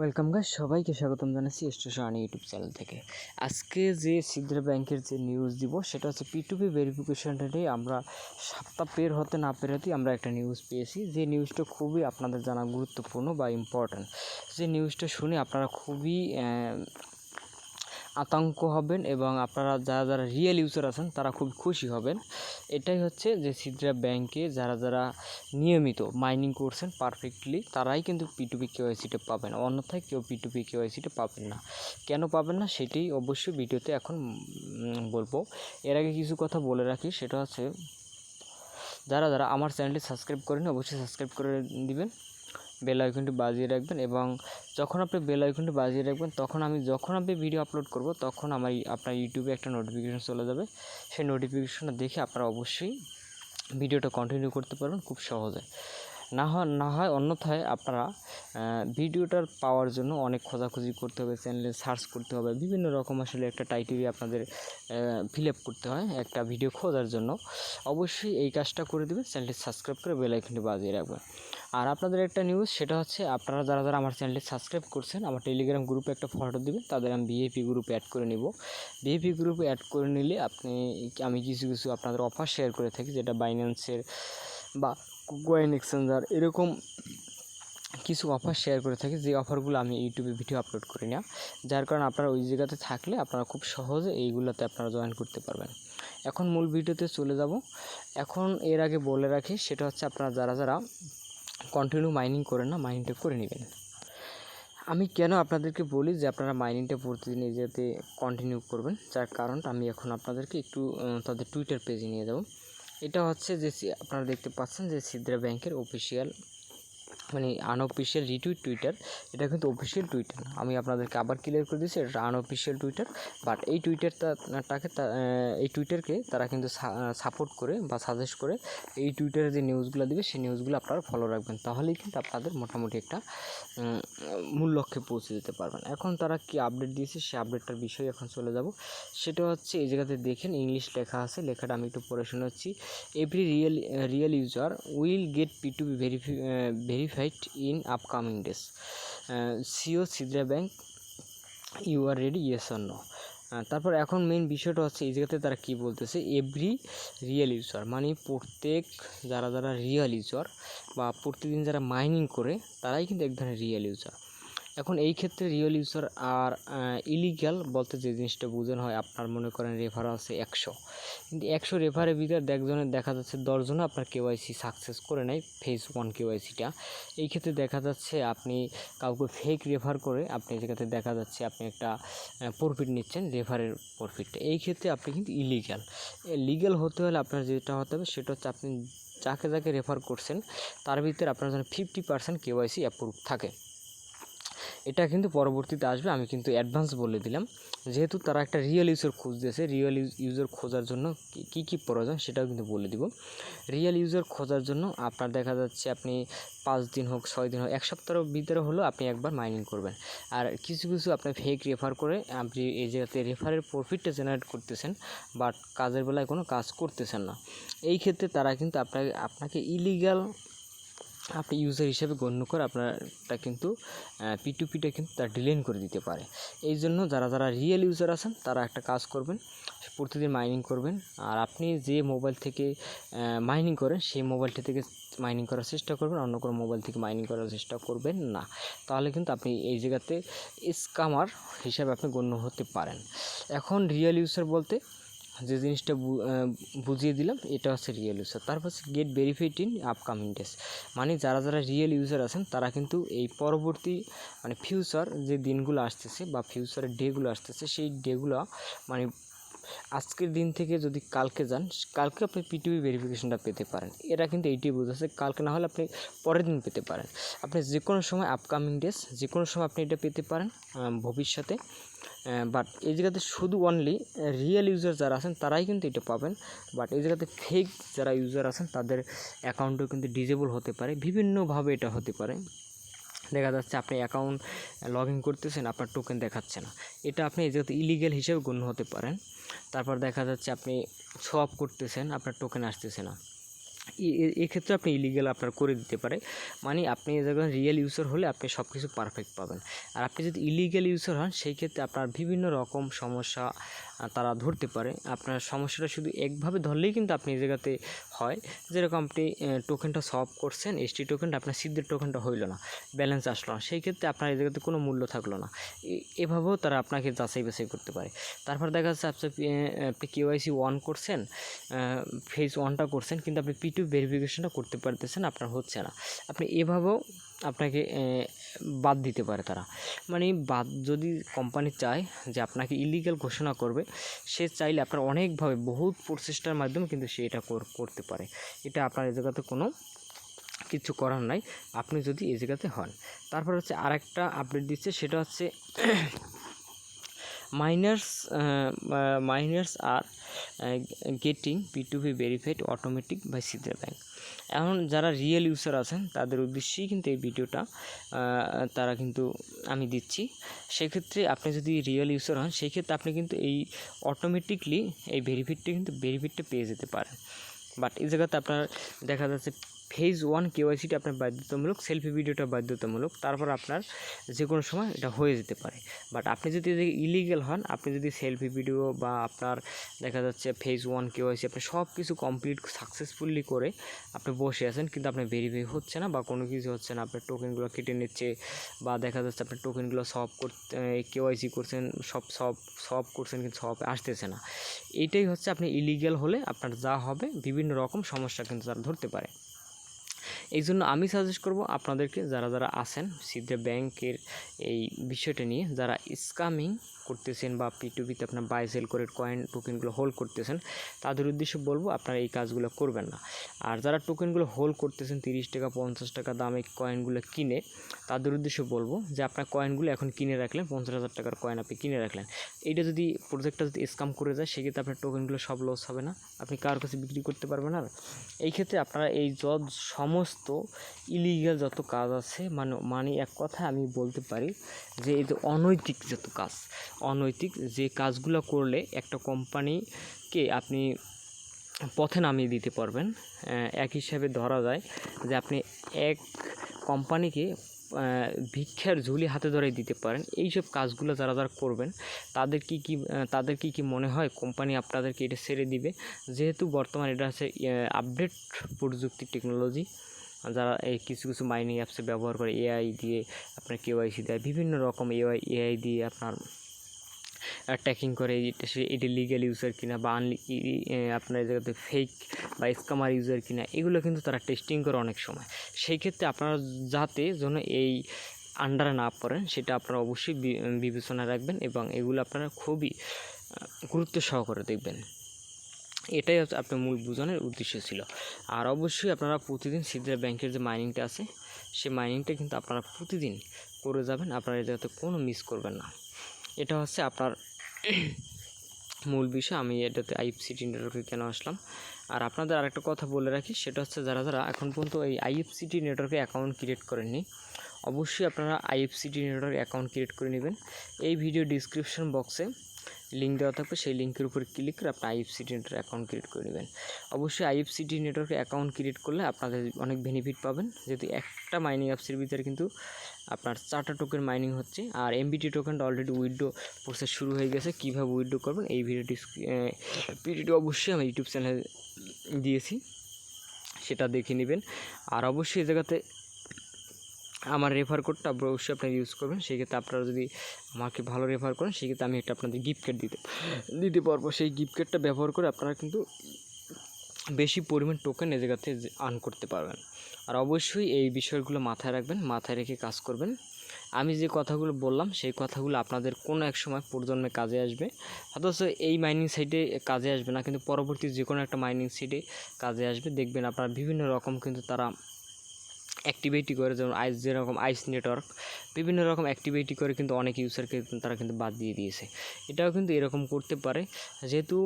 Welcome guys সবাইকে স্বাগতম জানাচ্ছি স্টেশন ইউটিউব চ্যানেল থেকে। আজকে যে সিদ্রা ব্যাংকের যে নিউজ দিব, সেটা হচ্ছে পিটুপি ভেরিফিকেশনটাই আমরা সপ্তাহ পের হতে না পেরোতেই আমরা একটা নিউজ পেয়েছি। যে নিউজটা খুবই আপনাদের জানা গুরুত্বপূর্ণ বা ইম্পর্ট্যান্ট যে নিউজটা শুনে আপনারা খুবই আতঙ্ক হবেন এবং আপনারা যারা যারা রিয়েল ইউজার আছেন, তারা খুব খুশি হবেন। এটাই হচ্ছে যে সিদ্রা ব্যাংকে যারা যারা নিয়মিত মাইনিং করছেন পারফেক্টলি তারাই কিন্তু পিটুপি কেওয়াইসিটা পাবেন। অন্যথায় কেউ পিটুপি কেওয়াইসিটা পাবেন না। কেন পাবেন না? সেটাই অবশ্যই ভিডিওতে এখন বলব। এর আগে কিছু কথা বলে রাখি, সেটা হচ্ছে, যারা যারা আমার চ্যানেলটি সাবস্ক্রাইব করেন অবশ্যই সাবস্ক্রাইব করে দিবেন। বেল আইকনটি বাজিয়ে রাখবেন এবং যখন আপনি বেল আইকনটি বাজিয়ে রাখবেন, তখন আমি যখন আপনি ভিডিও আপলোড করব, তখন আমার আপনার ইউটিউবে একটা নোটিফিকেশন চলে যাবে। সেই নোটিফিকেশনটা দেখে আপনারা অবশ্যই ভিডিওটা কন্টিনিউ করতে পারবেন খুব সহজে। না হয় না হয় অন্যথায় আপনারা ভিডিওটার পাওয়ার জন্য অনেক খোঁজাখুঁজি করতে হবে চ্যানেলে সার্চ করতে হবে, বিভিন্ন রকম আসলে একটা টাইটেরিয়া আপনাদের ফিল আপ করতে হয় একটা ভিডিও খোঁজার জন্য। অবশ্যই এই কাজটা করে দেবেন চ্যানেলটি সাবস্ক্রাইব করে বেল আইকনটি বাজিয়ে রাখবেন। আর আপনাদের একটা নিউজ সেটা হচ্ছে আপনারা যারা যারা আমার চ্যানেলটি সাবস্ক্রাইব করছেন, আমার টেলিগ্রাম গ্রুপে একটা ফটো দিবেন, তাদের আমি বিএপি গ্রুপে অ্যাড করে নিব। বিএপি গ্রুপে অ্যাড করে নিলে আপনি, আমি কিছু কিছু আপনাদের অফার শেয়ার করে থাকি, যেটা বাইন্যান্সের বা কয়েন এক্সচেঞ্জার এরকম কিছু অফার শেয়ার করে থাকি, যে অফারগুলো আমি ইউটিউবে ভিডিও আপলোড করি না। যার কারণে আপনারা ওই জায়গাতে থাকলে আপনারা খুব সহজে এইগুলোতে আপনারা জয়েন করতে পারবেন। এখন মূল ভিডিওতে চলে যাব। এখন এর আগে বলে রাখি, সেটা হচ্ছে আপনারা যারা যারা কন্টিনিউ মাইনিং করেন না মাইনিংটা করে নেবেন। আমি কেন আপনাদেরকে বলি যে আপনারা মাইনিংটা প্রতিদিন এই যাতে কন্টিনিউ করবেন? যার কারণটা আমি এখন আপনাদেরকে একটু তাদের টুইটার পেজে নিয়ে যাব। এটা হচ্ছে যে আপনারা দেখতে পাচ্ছেন যে সিদ্রা ব্যাংকের অফিসিয়াল মানে আনঅফিসিয়াল রিটুইট টুইটার এটা কিন্তু অফিসিয়াল টুইটার আমি আপনাদেরকে আবার ক্লিয়ার করে দিচ্ছি এটা আনঅফিসিয়াল টুইটার বাট এই টুইটারটাকে এই টুইটারকে তারা কিন্তু সাপোর্ট করে বা সাজেস্ট করে এই টুইটারে যে নিউজগুলো দিবে, সেই নিউজগুলো আপনারা ফলো রাখবেন। তাহলেই কিন্তু আপনাদের মোটামুটি একটা মূল লক্ষ্যে পৌঁছে যেতে পারবেন। এখন তারা কি আপডেট দিয়েছে, সেই আপডেটটার বিষয়ে এখন চলে যাব। সেটা হচ্ছে, এই জায়গাতে দেখেন ইংলিশ লেখা আছে, লেখাটা আমি একটু পড়ে শোনাচ্ছি। Every real real user will get P to B verified in upcoming days so Sidra bank you are ready yes on no তারপর এখন মেন বিষয়টা হচ্ছে এই জায়গাতে তারা কী বলতেছে? এভরি রিয়েল ইউজার মানে প্রত্যেক যারা যারা রিয়েল ইউজার বা প্রতিদিন যারা মাইনিং করে, তারাই কিন্তু এক ধরনের রিয়েল ইউজার এখন এই ক্ষেত্রে রিয়েল ইউজার আর ইলিগ্যাল বলতে যে জিনিসটা বোঝানো হয়, আপনার মনে করেন রেফার আছে একশো। কিন্তু একশো রেফারের ভিতরে একজনের দেখা যাচ্ছে দশজনে আপনার কেওয়াইসি সাকসেস করে নেয় ফেজ ওয়ান কেওয়াইসিটা এই ক্ষেত্রে দেখা যাচ্ছে আপনি কাউকে ফেক রেফার করে আপনি যেটাতে দেখা যাচ্ছে আপনি একটা প্রফিট নিচ্ছেন রেফারের প্রফিটটা এই ক্ষেত্রে আপনি কিন্তু ইলিগ্যাল লিগ্যাল হতে হলে আপনার যেটা হতে হবে সেটা হচ্ছে আপনি যাকে যাকে রেফার করছেন, তার ভিতরে আপনার যেন ফিফটি পার্সেন্ট কেওয়াইসি অ্যাপ্রুভ থাকে। এটা কিন্তু পরবর্তীতে আসবে, আমি কিন্তু অ্যাডভান্স বলে দিলাম। যেহেতু তারা একটা রিয়েল ইউজার খুঁজতেছে রিয়েল ইউজার খোঁজার জন্য কি- কী প্রয়োজন সেটাও কিন্তু বলে দিব। রিয়েল ইউজার খোঁজার জন্য আপনার দেখা যাচ্ছে আপনি পাঁচ দিন হোক, ছয় দিন হোক, এক সপ্তাহের ভিতরে হলেও আপনি একবার মাইনিং করবেন। আর কিছু কিছু আপনি ফেক রেফার করে আপনি এই জায়গাতে রেফারের প্রফিটটা জেনারেট করতেছেন বাট কাজের বেলায় কোনো কাজ করতেছেন না। এই ক্ষেত্রে তারা কিন্তু আপনাকে আপনাকে ইলিগাল আপনি ইউজার হিসেবে গণ্য করে আপনারটা কিন্তু পি টু পিটা কিন্তু তার ডিলেন করে দিতে পারে। এই জন্য যারা যারা রিয়েল ইউজার আছেন, তারা একটা কাজ করবেন, প্রতিদিন মাইনিং করবেন। আর আপনি যে মোবাইল থেকে মাইনিং করেন, সেই মোবাইলটি থেকে মাইনিং করার চেষ্টা করবেন। অন্য কোনো মোবাইল থেকে মাইনিং করার চেষ্টা করবেন না। তাহলে কিন্তু আপনি এই জায়গাতে স্কামার হিসাবে আপনি গণ্য হতে পারেন। এখন রিয়েল ইউজার বলতে যে জিনিসটা বুঝিয়ে দিলাম, এটা হচ্ছে রিয়েল ইউজার তারপর হচ্ছে get verified in upcoming days মানে যারা যারা রিয়েল ইউজার আছেন, তারা কিন্তু এই পরবর্তী মানে ফিউচার যে দিনগুলো আসতেছে বা ফিউচারের ডেগুলো আসতেছে, সেই ডেগুলো মানে আজকের দিন থেকে যদি কালকে যান, কালকে আপনি পিটিভি ভেরিফিকেশনটা পেতে পারেন। এটা কিন্তু এইটাই বোঝাচ্ছে, কালকে না হলে আপনি পরের দিন পেতে পারেন। আপনি যে কোনো সময় আপকামিং ডেস যে কোনো সময় আপনি এটা পেতে পারেন ভবিষ্যতে। বাট এই জায়গাতে শুধু অনলি রিয়েল ইউজার যারা আছেন, তারাই কিন্তু এটা পাবেন। বাট এই জায়গাতে ফেক যারা ইউজার আছেন, তাদের অ্যাকাউন্টও কিন্তু ডিজেবল হতে পারে। বিভিন্নভাবে এটা হতে পারে। দেখা যাচ্ছে আপনি অ্যাকাউন্ট লগ ইন করতেছেন, আপনার টোকেন দেখাচ্ছে না। এটা আপনি এই জায়গাতে ইলিগেল হিসেবে গণ্য হতে পারেন। তারপর দেখা যাচ্ছে আপনি সব করতেছেন, আপনার টোকেন আসতেছে না। এক্ষেত্রে আপনি ইলিগাল আপনার করে দিতে পারে। মানে আপনি যখন রিয়েল ইউজার হলে আপনি সব কিছু পারফেক্ট পাবেন। আর আপনি যদি ইলিগাল ইউজার হন, সেই ক্ষেত্রে আপনার বিভিন্ন রকম সমস্যা তারা ধরতে পারে। আপনার সমস্যাটা শুধু একভাবে ধরলেই কিন্তু আপনি জায়গাতে হয়। যেরকম আপনি টোকেনটা সলভ করছেন এসটি টোকেনটা আপনার সিদ্ধের টোকেনটা হইল না ব্যালেন্স আসলো না। সেই ক্ষেত্রে আপনার এই জায়গাতে কোনো মূল্য থাকল না। এভাবেও তারা আপনাকে যাচাই বাছাই করতে পারে। তারপর দেখা যাচ্ছে আপনি কেওয়াইসি ওয়ান করছেন ফেজ ওয়ানটা করছেন, কিন্তু আপনি পি টু ভেরিফিকেশনটা করতে পারতেছেন, আপনার হচ্ছে না। আপনি এভাবেও আপনাকে বাদ দিতে পারে তারা। মানে বাদ যদি কোম্পানি চায় যে আপনাকে ইলিগাল ঘোষণা করবে, সে চাইলে আপনার অনেকভাবে বহুত প্রচেষ্টার মাধ্যমে কিন্তু সে এটা করতে পারে। এটা আপনার এ জায়গাতে কোনো কিছু করার নাই। আপনি যদি এ জায়গাতে হন। তারপর হচ্ছে আরেকটা আপডেট দিচ্ছে, সেটা হচ্ছে miners miners are getting P to P verified automatic by Sidra bank এখন যারা রিয়েল ইউজার আছেন, তাদের উদ্দেশ্যেই কিন্তু এই ভিডিওটা তারা কিন্তু আমি দিচ্ছি। সেক্ষেত্রে আপনি যদি রিয়েল ইউজার হন সেই ক্ষেত্রে আপনি কিন্তু এই অটোমেটিকলি এই ভেরিফিটটা কিন্তু ভেরিফিটটা পেয়ে যেতে পারেন। বাট এই জায়গাতে আপনার দেখা যাচ্ছে ফেজ ওয়ান কেওয়াইসিটা আপনার বাধ্যতামূলক, সেলফি ভিডিওটা বাধ্যতামূলক, তারপর আপনার যে কোনো সময় এটা হয়ে যেতে পারে। বাট আপনি যদি ইলিগেল হন, আপনি যদি সেলফি ভিডিও বা আপনার দেখা যাচ্ছে ফেজ ওয়ান কেওয়াইসি আপনি সব কিছু কমপ্লিট সাকসেসফুলি করে আপনি বসে আছেন, কিন্তু আপনার ভেরিফাই হচ্ছে না বা কোনো কিছু হচ্ছে না, আপনার টোকেনগুলো কেটে নিচ্ছে বা দেখা যাচ্ছে আপনার টোকেনগুলো সব করতে কেওয়াইসি করছেন, সব সব সব করছেন কিন্তু সব আসতেছে না। এইটাই হচ্ছে আপনি ইলিগেল হলে আপনার যা হবে, বিভিন্ন রকম সমস্যা কিন্তু তারা ধরতে পারে। এই জন্য আমি সাজেস্ট করব আপনাদেরকে যারা যারা আছেন সিদ্ধে ব্যাংকের এই বিষয়টা নিয়ে, যারা স্কামিং করতেছেন বা পি টু পিতে আপনার বাই সেল করে কয়েন টোকেনগুলো হোল্ড করতেছেন, তাদের উদ্দেশ্যে বলব আপনারা এই কাজগুলো করবেন না। আর যারা টোকেনগুলো হোল্ড করতেছেন তিরিশ টাকা, পঞ্চাশ টাকা দামে কয়েনগুলো কিনে, তাদের উদ্দেশ্যে বলব যে আপনার কয়েনগুলো এখন কিনে রাখলেন, পঞ্চাশ হাজার টাকার কয়েন আপনি কিনে রাখলেন। এইটা যদি প্রজেক্টটা যদি স্কাম করে যায়, সেক্ষেত্রে আপনার টোকেনগুলো সব লস হবে না, আপনি কার কাছে বিক্রি করতে পারবেন আর এই ক্ষেত্রে আপনারা এই যত সমস্ত ইলিগাল যত কাজ আছে মানে মানে এক কথা আমি বলতে পারি যে, এই যে অনৈতিক যত কাজ, অনৈতিক যে কাজগুলো করলে একটা কোম্পানিকে আপনি পথে নামিয়ে দিতে পারবেন। এক হিসাবে ধরা যায় যে, আপনি এক কোম্পানিকে ভিক্ষার ঝুলি হাতে ধরে দিতে পারেন। এইসব কাজগুলো যারা যারা করবেন, তাদের কি কি তাদের কি কি মনে হয়? কোম্পানি আপনাদেরকে এটা ছেড়ে দিবে? যেহেতু বর্তমানে এটা হচ্ছে আপডেট প্রযুক্তি টেকনোলজি যারা এই কিছু কিছু মাইনিং অ্যাপসে ব্যবহার করে এআই দিয়ে আপনার কেওয়াইসি দেয়, বিভিন্ন রকম এআই এআই দিয়ে আপনার ট্যাকিং করে এটা লিগ্যাল ইউজার কিনা বা আনলি আপনার জায়গাতে ফেক বা স্কামার ইউজার কিনা, এগুলো কিন্তু তারা টেস্টিং করে অনেক সময়। সেই ক্ষেত্রে আপনারা যাতে যেন এই আন্ডারে না পড়েন, সেটা আপনারা অবশ্যই বিবেচনা রাখবেন এবং এগুলো আপনারা খুবই গুরুত্ব সহকারে দেখবেন। এটাই হচ্ছে আপনার মূল বোঝানোর উদ্দেশ্য ছিল। আর অবশ্যই আপনারা প্রতিদিন সিদ্ধার ব্যাংকের যে মাইনিংটা আছে সেই মাইনিংটা কিন্তু আপনারা প্রতিদিন করে যাবেন, আপনারা জায়গাতে কোনো মিস করবেন না। এটা হচ্ছে আপনার মূল বিষয়, আমি এটাতে আইএফসিটি নেটওয়ার্কে কেন আসলাম। আর আপনাদের আরেকটা কথা বলে রাখি, সেটা হচ্ছে যারা যারা এখন পর্যন্ত এই আইএফসিটি নেটওয়ার্কে অ্যাকাউন্ট ক্রিয়েট করেননি, অবশ্যই আপনারা আইএফসিটি নেটওয়ার্ক অ্যাকাউন্ট ক্রিয়েট করে নেবেন। এই ভিডিও ডিসক্রিপশন বক্সে লিঙ্ক দেওয়া থাকবে, সেই লিঙ্কের উপর ক্লিক করে আপনি আইএফসিটি নেটওয়ার্ক অ্যাকাউন্ট ক্রিয়েট করে নেবেন। অবশ্যই আইএফসিটি নেটওয়ার্কে অ্যাকাউন্ট ক্রিয়েট করলে আপনাদের অনেক বেনিফিট পাবেন। যেহেতু একটা মাইনিং অ্যাপসের ভিতরে কিন্তু আপনার চারটা টোকেন মাইনিং হচ্ছে, আর এমবিটি টোকেনটা অলরেডি উইড্রো প্রসেস শুরু হয়ে গেছে। কীভাবে উইড্রো করবেন এই ভিডিওটি ভিডিওটি অবশ্যই আমি ইউটিউব চ্যানেলে দিয়েছি, সেটা দেখে নেবেন। আর অবশ্যই এই জায়গাতে আমার রেফার কোডটা অবশ্যই আপনারা ইউজ করবেন। সেক্ষেত্রে আপনারা যদি আমাকে ভালো রেফার করেন, সেক্ষেত্রে আমি একটা আপনাদের গিফট কার্ড দিতে দিতে পারব। সেই গিফট কার্ডটা ব্যবহার করে আপনারা কিন্তু বেশি পরিমাণ টোকেন এ জায়গাতে আর্ন করতে পারবেন। আর অবশ্যই এই বিষয়গুলো মাথায় রাখবেন, মাথায় রেখে কাজ করবেন। আমি যে কথাগুলো বললাম, সেই কথাগুলো আপনাদের কোনো এক সময় প্রজন্মে কাজে আসবে। অথচ এই মাইনিং সাইটে কাজে আসবে না, কিন্তু পরবর্তী যে কোনো একটা মাইনিং সাইটে কাজে আসবে। দেখবেন আপনারা বিভিন্ন রকম কিন্তু তারা অ্যাক্টিভিটি করে, যেমন আইস যেরকম আইস নেটওয়ার্ক বিভিন্ন রকম অ্যাক্টিভিটি করে কিন্তু অনেক ইউজারকে তারা কিন্তু বাদ দিয়ে দিয়েছে। এটাও কিন্তু এরকম করতে পারে। যেহেতু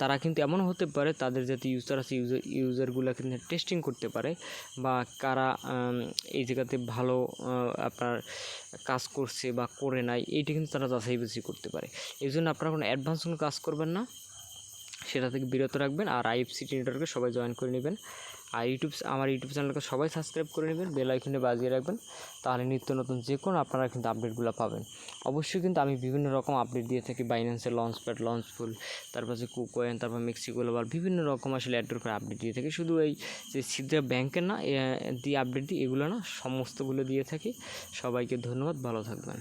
তারা কিন্তু এমন হতে পারে, তাদের যাতে ইউজার আছে ইউজার ইউজারগুলো কিন্তু টেস্টিং করতে পারে বা কারা এই জায়গাতে ভালো আপনার কাজ করছে বা করে নাই, এইটা কিন্তু তারা যাচাই বাছাই করতে পারে। এই জন্য আপনারা কোনো অ্যাডভান্স কোনো কাজ করবেন না। সেটা থেকে বিরত রাখবেন আর আইএফসিটি নেটওয়ার্কে সবাই জয়েন করে নেবেন। আর ইউটিউব আমার ইউটিউব চ্যানেলকে সবাই সাবস্ক্রাইব করে নেবেন বেল আইকনে বাজিয়ে রাখবেন, তাহলে নিত্য নতুন যে কোনো আপনারা কিন্তু আপডেটগুলো পাবেন। অবশ্যই কিন্তু আমি বিভিন্ন রকম আপডেট দিয়ে থাকি বাইন্যান্সের লঞ্চ প্যাড লঞ্চ ফুল তারপর যে কুকোয়েন তারপর মেক্সিকো গ্লোবাল বিভিন্ন রকম আসলে অ্যাড্রোর করে আপডেট দিয়ে থাকি। শুধু এই যে সিদ্রা ব্যাংকের না দিয়ে আপডেট দিই, এগুলো না, সমস্তগুলো দিয়ে থাকি। সবাইকে ধন্যবাদ, ভালো থাকবেন।